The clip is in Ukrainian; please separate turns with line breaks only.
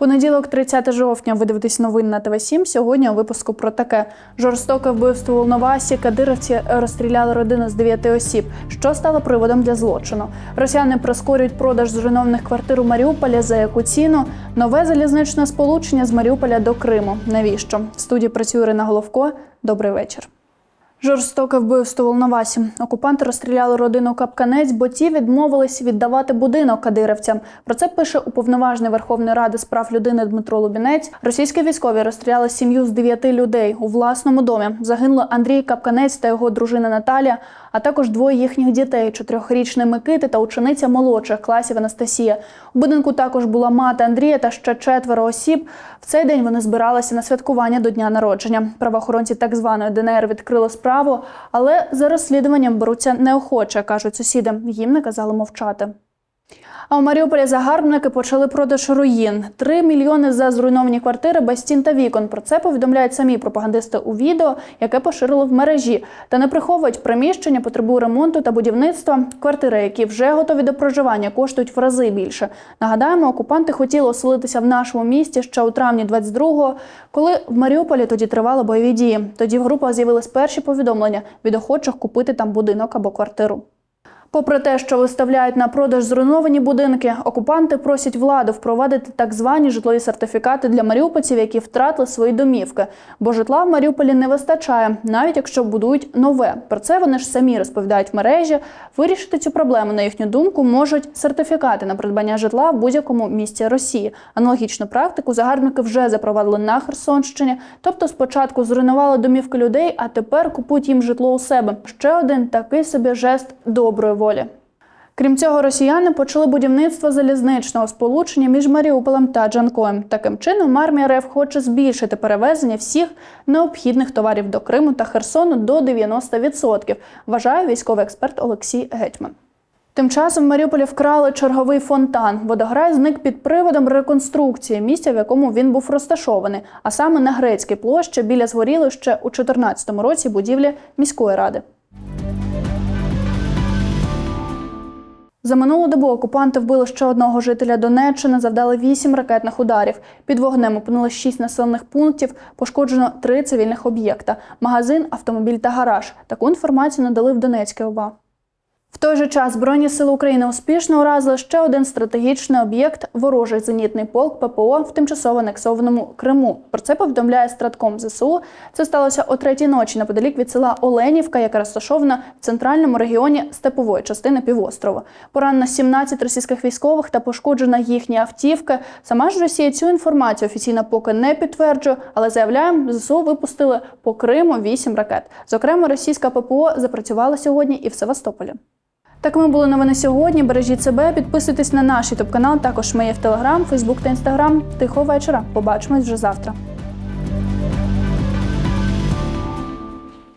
Понеділок, 30 жовтня, ви дивитесь новин на ТВ 7 Сьогодні у випуску про таке жорстоке вбивство у Волновасі. Кадировці розстріляли родину з 9 осіб. Що стало приводом для злочину? Росіяни прискорюють продаж зруйнованих квартир у Маріуполі. За яку ціну? Нове залізничне сполучення з Маріуполя до Криму. Навіщо? В студії працює Ірина Головко. Добрий вечір. Жорстоке вбивство в Волновасі. Окупанти розстріляли родину Капканець, бо ті відмовились віддавати будинок кадирівцям. Про це пише уповноважений Верховної Ради з прав людини Дмитро Лубінець. Російські військові розстріляли сім'ю з дев'яти людей у власному домі. Загинули Андрій Капканець та його дружина Наталя, а також двоє їхніх дітей: чотирьохрічний Микити та учениця молодших класів Анастасія. У будинку також була мати Андрія та ще четверо осіб. В цей день вони збиралися на святкування до дня народження. Правоохоронці так званої ДНР відкрили справу, але за розслідуванням беруться неохоче, кажуть сусіди. Їм наказали мовчати. А у Маріуполі загарбники почали продаж руїн. Три мільйони за зруйновані квартири без стін та вікон. Про це повідомляють самі пропагандисти у відео, яке поширили в мережі. Та не приховують приміщення, потребує ремонту та будівництва. Квартири, які вже готові до проживання, коштують в рази більше. Нагадаємо, окупанти хотіли оселитися в нашому місті ще у травні 22-го, коли в Маріуполі тоді тривали бойові дії. Тоді в групах з'явились перші повідомлення від охочих купити там будинок або квартиру. Попри те, що виставляють на продаж зруйновані будинки, окупанти просять владу впровадити так звані житлові сертифікати для маріупольців, які втратили свої домівки. Бо житла в Маріуполі не вистачає, навіть якщо будують нове. Про це вони ж самі розповідають в мережі. Вирішити цю проблему, на їхню думку, можуть сертифікати на придбання житла в будь-якому місті Росії. Аналогічну практику загарбники вже запровадили на Херсонщині. Тобто, спочатку зруйнували домівки людей, а тепер купують їм житло у себе. Ще один такий собі жест доброї волі. Крім цього, росіяни почали будівництво залізничного сполучення між Маріуполем та Джанкоєм. Таким чином, армія РФ хоче збільшити перевезення всіх необхідних товарів до Криму та Херсону до 90%, вважає військовий експерт Олексій Гетьман. Тим часом в Маріуполі вкрали черговий фонтан. Водограй зник під приводом реконструкції місця, в якому він був розташований, а саме на грецькій площі біля згорілої ще у 2014 році будівлі міської ради. За минулу добу окупанти вбили ще одного жителя Донеччини, завдали вісім ракетних ударів. Під вогнем опинили шість населених пунктів, пошкоджено три цивільних об'єкта: магазин, автомобіль та гараж. Таку інформацію надали в Донецькій ОВА. В той же час Збройні сили України успішно уразили ще один стратегічний об'єкт ворожий зенітний полк ППО в тимчасово анексованому Криму. Про це повідомляє стратком ЗСУ. Це сталося о третій ночі неподалік від села Оленівка, яка розташована в центральному регіоні степової частини півострова. Поранено 17 російських військових та пошкоджена їхні автівки. Сама ж Росія цю інформацію офіційно поки не підтверджує, але заявляємо, ЗСУ випустили по Криму 8 ракет. Зокрема, російська ППО запрацювала сьогодні і в Севастополі. Такими були новини сьогодні. Бережіть себе, підписуйтесь на наш ютуб канал. Також ми є в Телеграм, Фейсбук та Інстаграм. Тихого вечора. Побачимось вже завтра.